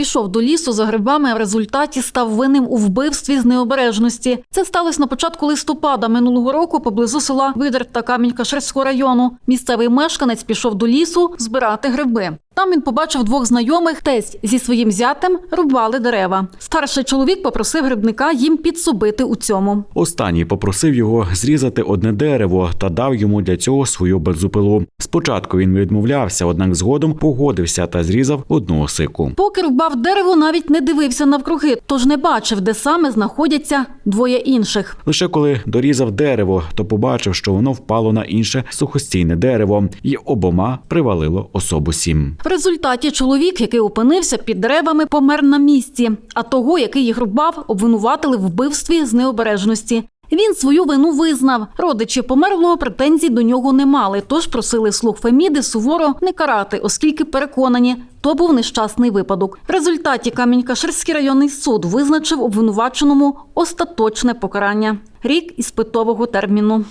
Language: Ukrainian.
Пішов до лісу за грибами, а в результаті став винним у вбивстві з необережності. Це сталося на початку листопада минулого року поблизу села Видер та Камінь-Каширського району. Місцевий мешканець пішов до лісу збирати гриби. Там він побачив двох знайомих, тесть зі своїм зятем рубали дерева. Старший чоловік попросив грибника їм підсобити у цьому. Останній попросив його зрізати одне дерево та дав йому для цього свою бензопилу. Спочатку він відмовлявся, однак згодом погодився та зрізав одну осику. Поки рубав дерево, навіть не дивився навкруги, тож не бачив, де саме знаходяться двоє інших. Лише коли дорізав дерево, то побачив, що воно впало на інше сухостійне дерево, і обома привалило особу сім. Результаті чоловік, який опинився під деревами, помер на місці, а того, який їх рубав, обвинуватили в вбивстві з необережності. Він свою вину визнав. Родичі померлого претензій до нього не мали, тож просили слуг Феміди суворо не карати, оскільки переконані, то був нещасний випадок. В результаті Камінь-Каширський районний суд визначив обвинуваченому остаточне покарання рік іспитового терміну.